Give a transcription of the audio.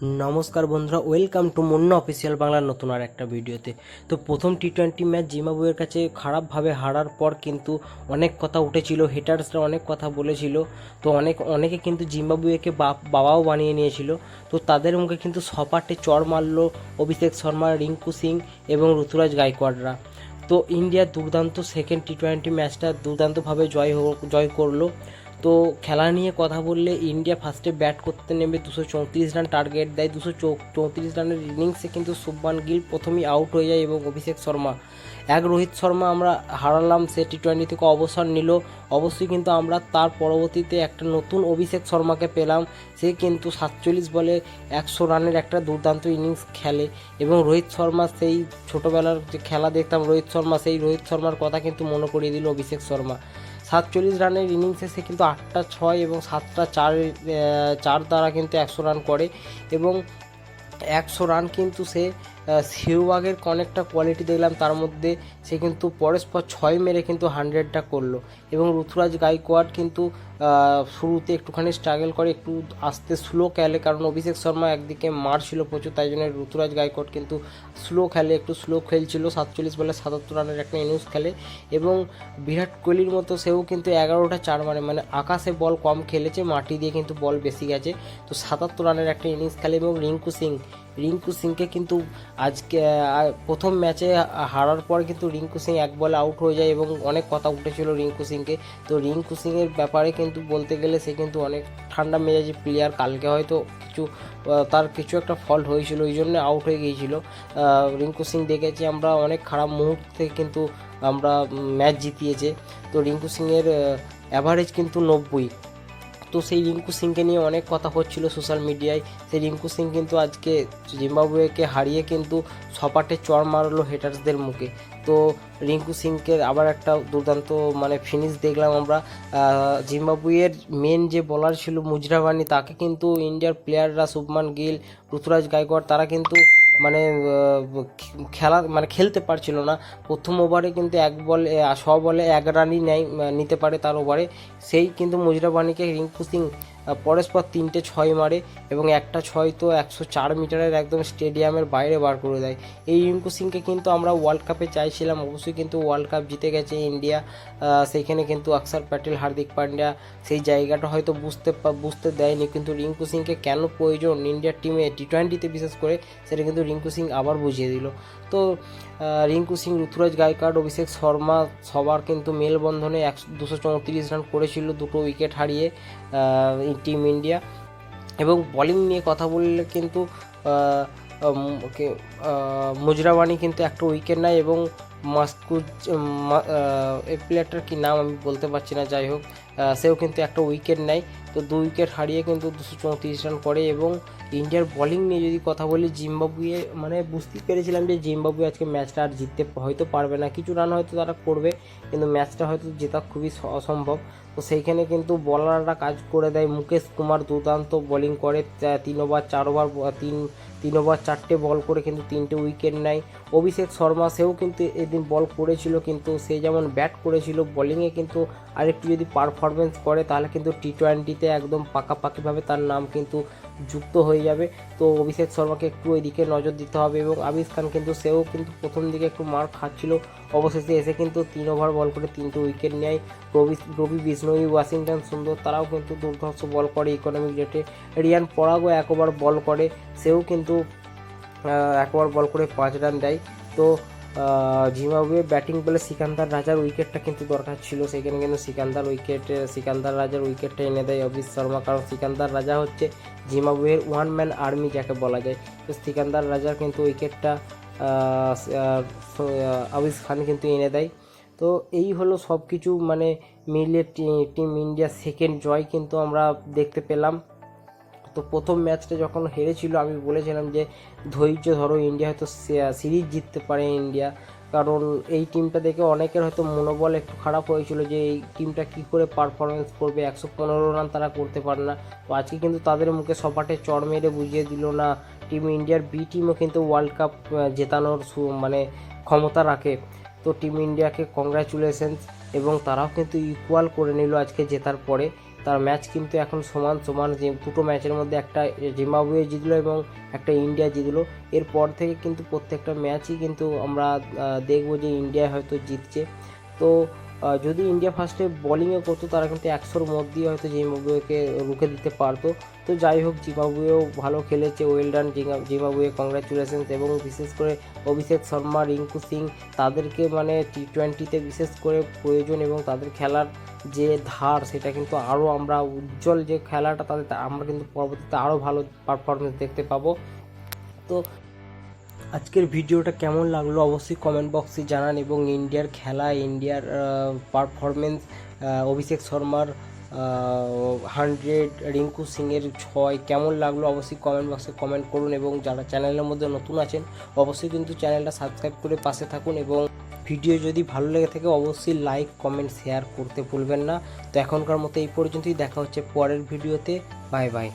নমস্কার বন্ধুরা welcome to Munna official বাংলার নতুন আর একটা ভিডিওতে। তো প্রথম টি টোয়েন্টি ম্যাচ জিম্বাবুয়ের কাছে খারাপভাবে হারার পর কিন্তু অনেক কথা উঠেছিল হেটার্সরা অনেক কথা বলেছিল। তো অনেক, অনেকে কিন্তু জিম্বাবুয়েকে বাবাও বানিয়ে নিয়েছিল। তো তাদের মুখে কিন্তু সপাটে চড় মারলো অভিষেক শর্মা, রিঙ্কু সিং এবং ঋতুরাজ গাইকোয়াড়রা তো ইন্ডিয়া দুর্দান্ত সেকেন্ড টি টোয়েন্টি ম্যাচটা দুর্দান্তভাবে জয় জয় করল। তো খেলা নিয়ে কথা বললে ইন্ডিয়া ফার্স্টে ব্যাট করতে নেমে দুশো চৌত্রিশ রান টার্গেট দেয়। দুশো চৌত্রিশ রানের ইনিংসে কিন্তু শুভমান গিল প্রথমেই আউট হয়ে যায় এবং অভিষেক শর্মা। এক রোহিত শর্মা আমরা হারালাম, সে টি টোয়েন্টি থেকে অবসর নিল। অবশ্যই কিন্তু আমরা তার পরবর্তীতে একটা নতুন অভিষেক শর্মাকে পেলাম। সে কিন্তু সাতচল্লিশ বলে একশো রানের একটা দুর্দান্ত ইনিংস খেলে এবং রোহিত শর্মা সেই ছোটোবেলার যে খেলা দেখতাম, রোহিত শর্মা সেই রোহিত শর্মার কথা কিন্তু মনে করিয়ে দিল অভিষেক শর্মা। সাতচল্লিশ রানের ইনিংসে সে কিন্তু আটটা ছয় এবং সাতটা চার চার দ্বারা কিন্তু একশো রান করে এবং একশো রান কিন্তু সে সেহওয়াগের অনেকটা কোয়ালিটি দেখলাম, তার মধ্যে সে কিন্তু পরস্পর ছয় মেরে কিন্তু হান্ড্রেডটা করল। এবং ঋতুরাজ গাইকোয়াড কিন্তু শুরুতে একটুখানি স্ট্রাগল করে, একটু আস্তে স্লো খেলে, কারণ অভিষেক শর্মা একদিকে মারছিল প্রচুর, তাই জন্য ঋতুরাজ গাইকোয়াড কিন্তু স্লো খেলে, একটু স্লো খেলছিল, সাতচল্লিশ বলে সাতাত্তর রানের একটা ইনিংস খেলে। এবং বিরাট কোহলির মতো সেও কিন্তু এগারোটা চার মারে মানে আকাশে বল কম খেলেছে, মাটি দিয়ে কিন্তু বল বেশি গেছে। তো সাতাত্তর রানের একটা ইনিংস খেলে এবং রিঙ্কু সিং রিঙ্কু সিংকে কিন্তু আজকে প্রথম ম্যাচে হারার পর কিন্তু রিঙ্কু সিং এক বলে আউট হয়ে যায় এবং অনেক কথা উঠেছিল রিঙ্কু সিংকে। তো রিঙ্কু সিংয়ের ব্যাপারে কিন্তু বলতে গেলে সে কিন্তু অনেক ঠান্ডা মেজাজি প্লেয়ার কালকে হয়তো কিছু তার কিছু একটা ফল্ট হয়েছিল ওই জন্য আউট হয়ে গিয়েছিল। রিঙ্কু সিং দেখেছি আমরা অনেক খারাপ মুহূর্তে কিন্তু আমরা ম্যাচ জিতিয়েছে। তো রিঙ্কু সিংয়ের অ্যাভারেজ কিন্তু নব্বই। তো সেই রিঙ্কু সিংকে নিয়ে অনেক কথা হচ্ছিল সোশ্যাল মিডিয়ায়। সেই রিঙ্কু সিং কিন্তু আজকে জিম্বাবুয়েকে হারিয়ে কিন্তু সপাটে চড় মারলো হেটার্সদের মুখে। তো রিঙ্কু সিংকে আবার একটা দুর্দান্ত মানে ফিনিশ দেখলাম আমরা। জিম্বাবুয়ের মেন যে বলার ছিল মুজরাবানি, তাকে কিন্তু ইন্ডিয়ার প্লেয়াররা শুভমান গিল ঋতুরাজ গায়কোয়াড় তারা কিন্তু মানে খেলা মানে খেলতে পারছিল না। প্রথম ওভারে কিন্তু এক বলে ছ বলে এক রানই নেয় নিতে পারে তার ওভারে সেই কিন্তু মুজরাবানিকে রিঙ্কু সিং পরস্পর তিনটে ছয় মারে এবং একটা ছয় তো একশো চার মিটারের একদম স্টেডিয়ামের বাইরে বার করে দেয়। এই রিঙ্কু সিংকে কিন্তু আমরা ওয়ার্ল্ড কাপে চাইছিলাম, অবশ্যই কিন্তু ওয়ার্ল্ড কাপ জিতে গেছে ইন্ডিয়া। সেইখানে কিন্তু অক্ষর প্যাটেল, হার্দিক পান্ডিয়া সেই জায়গাটা হয়তো বুঝতে বুঝতে দেয়নি। কিন্তু রিঙ্কু সিংকে কেন প্রয়োজন ইন্ডিয়ার টিমে টি টোয়েন্টিতে বিশেষ করে, সেটা কিন্তু রিঙ্কু সিং আবার বুঝিয়ে দিল। তো রিঙ্কু সিং, ঋতুরাজ গায়কোয়াড় অভিষেক শর্মা সবার কিন্তু মেলবন্ধনে একশো দুশো চৌত্রিশ রান করেছিল দুটো উইকেট হারিয়ে। Team India. এবং বলিং নিয়ে কথা বললে কিন্তু মুজরাবানি কিন্তু একটা উইকেট নেয় এবং মাস্কুজ এই প্লেয়ারটার কি নাম আমি বলতে পারছি না, যাই হোক সেও কিন্তু একটা উইকেট নেয়। তো দু উইকেট হারিয়ে কিন্তু দুশো চৌত্রিশ রান করে এবং ইন্ডিয়ার বোলিং নিয়ে যদি কথা বলি, জিম্বাবুয়ে মানে বুঝতেই পেরেছিলাম যে জিম্বাবুয়ে আজকে ম্যাচটা আর জিততে হয়তো পারবে না। কিছু রান হয়তো তারা করবে, কিন্তু ম্যাচটা হয়তো জেতা খুবই অসম্ভব। তো সেইখানে কিন্তু বলাররা কাজ করে দেয়। মুকেশ কুমার দুর্দান্ত বোলিং করে তিন ওভার চার ওভার তিন তিন ওভার চারটে বল করে কিন্তু তিনটে উইকেট নেয়। অভিষেক শর্মা সেও কিন্তু এদিন বল করেছিল, কিন্তু সে যেমন ব্যাট করেছিল বোলিংয়ে কিন্তু আরেকটু যদি পারফরমেন্স করে, তাহলে কিন্তু টি টোয়েন্টিতে একদম পাকাপাকিভাবে তার নাম কিন্তু যুক্ত হয়ে যাবে। তো অভিষেক শর্মাকে একটু ওই দিকে নজর দিতে হবে এবং আবিস খান কিন্তু সেও কিন্তু প্রথম দিকে একটু মার খাচ্ছিল। অবশেষে এসে কিন্তু তিন ওভার বল করে তিনটে উইকেট নেয়। রবি রবি বিষ্ণয়ী ওয়াশিংটন সুন্দর তারাও কিন্তু দুর্ধর্ষ বল করে ইকোনমিক রেটে রিয়ান পরাগও এক ওভার বল করে সেও কিন্তু আহ, এক ওভার বল করে পাঁচ রান দেয়। তো জিম্বাবুয়ে ব্যাটিং বলে সিকান্দার রাজার উইকেটটা কিন্তু দরকার ছিল। সেখানে কিন্তু সিকান্দার উইকেট, সিকান্দার রাজার উইকেটটা এনে দেয় অভিষ শর্মা। কারণ সিকান্দার রাজা হচ্ছে জিম্বাবুয়ের ওয়ান ম্যান আর্মি যাকে বলা যায়। তো সিকান্দার রাজার কিন্তু উইকেটটা আবিস খান কিন্তু এনে দেয়। তো এই হলো সব কিছু মানে মিলে টিম ইন্ডিয়া সেকেন্ড জয় কিন্তু আমরা দেখতে পেলাম। তো প্রথম ম্যাচটা যখন হেরেছিল, আমি বলেছিলাম যে, ধৈর্য ধরো, ইন্ডিয়া হয়তো সিরিজ জিততে পারে ইন্ডিয়া। কারণ এই টিমটা দেখে অনেকের হয়তো মনোবল একটু খারাপ হয়েছিল যে, এই টিমটা কি করে পারফরমেন্স করবে? একশো পনেরো রান তারা করতে পারে না। তো আজকে কিন্তু তাদের মুখে সপাটে চড় মেরে বুঝিয়ে দিল না। টিম ইন্ডিয়ার বি টিমও কিন্তু ওয়ার্ল্ড কাপ জেতানোর মানে ক্ষমতা রাখে। তো টিম ইন্ডিয়াকে কংগ্রাচুলেশনস এবং তারাও কিন্তু ইকুয়াল করে নিল আজকে জেতার পরে। তার ম্যাচ কিন্তু এখন সমান সমান দুটো ম্যাচের মধ্যে একটা জিম্বাবুয়ে জিতলো এবং একটা ইন্ডিয়া জিতলো। এরপর থেকে কিন্তু প্রত্যেকটা ম্যাচই কিন্তু আমরা দেখব যে ইন্ডিয়া হয়তো জিতছে। তো যদি ইন্ডিয়া ফার্স্টে বোলিংয়ে করতো, তারা কিন্তু একশোর মধ্যেই হয়তো জিম্বাবুয়েকে রুখে দিতে পারতো। তো যাই হোক, জিম্বাবুয়েও ভালো খেলেছে ওয়েল ডান জিম্বাবুয়ে কংগ্রাচুলেশনস এবং বিশেষ করে অভিষেক শর্মা, রিঙ্কু সিং, তাদেরকে মানে টি টোয়েন্টিতে বিশেষ করে প্রয়োজন এবং তাদের খেলার যে ধার, সেটা কিন্তু আরও আমরা উজ্জ্বল যে খেলাটা তাদের, আমরা কিন্তু পরবর্তীতে আরও ভালো পারফরমেন্স দেখতে পাবো। তো আজকের ভিডিওটা কেমন লাগল অবশ্যই কমেন্ট বক্সে জানান এবং ইন্ডিয়ার খেলা, ইন্ডিয়ার পারফরমেন্স অভিষেক শর্মার হান্ড্রেড রিঙ্কু সিংয়ের ছয় কেমন লাগল অবশ্যই কমেন্ট বক্সে কমেন্ট করুন এবং যারা চ্যানেলের মধ্যে নতুন আছেন, অবশ্যই কিন্তু চ্যানেলটা সাবস্ক্রাইব করে পাশে থাকুন এবং ভিডিও যদি ভালো লেগে থাকে অবশ্যই লাইক কমেন্ট শেয়ার করতে ভুলবেন না। তো এখনকার মতো এই পর্যন্তই, দেখা হচ্ছে পরের ভিডিওতে বাই বাই